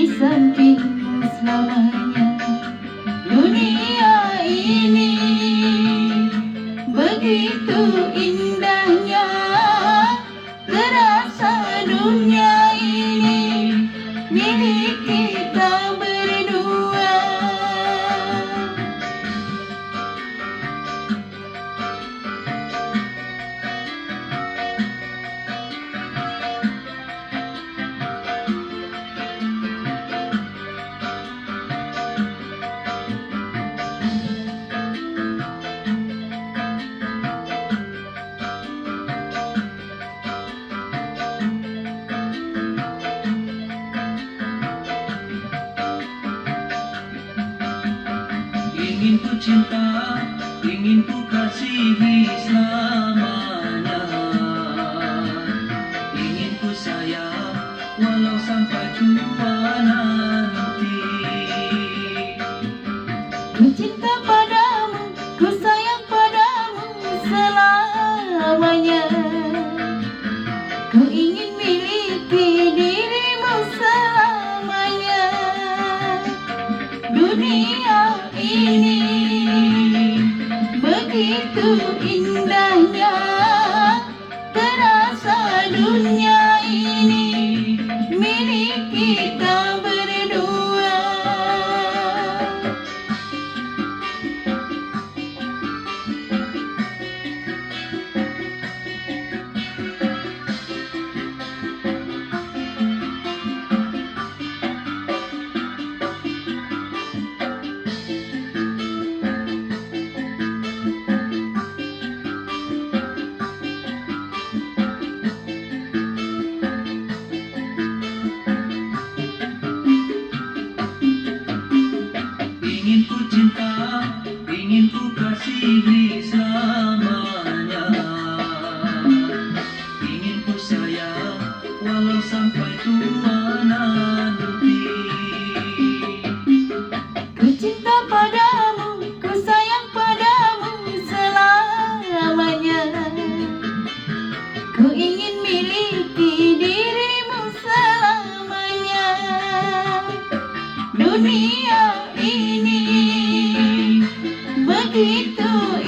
di samping selamanya. Dunia ini begitu indah Ingin ku cinta, ingin ku kasihi selamanya. Ingin ku sayang, walau sampai tua nanti. Ku cinta padamu, ku sayang padamu selamanya. Ku ingin miliki dirimu selamanya. Dunia ini. Begitu indahnya ku kasihi selamanya Ingin ku sayang, walau sampai tua nanti. Ku cinta padamu, ku sayang padamu selamanya. Ku ingin miliki dirimu selamanya. Dunia bonito.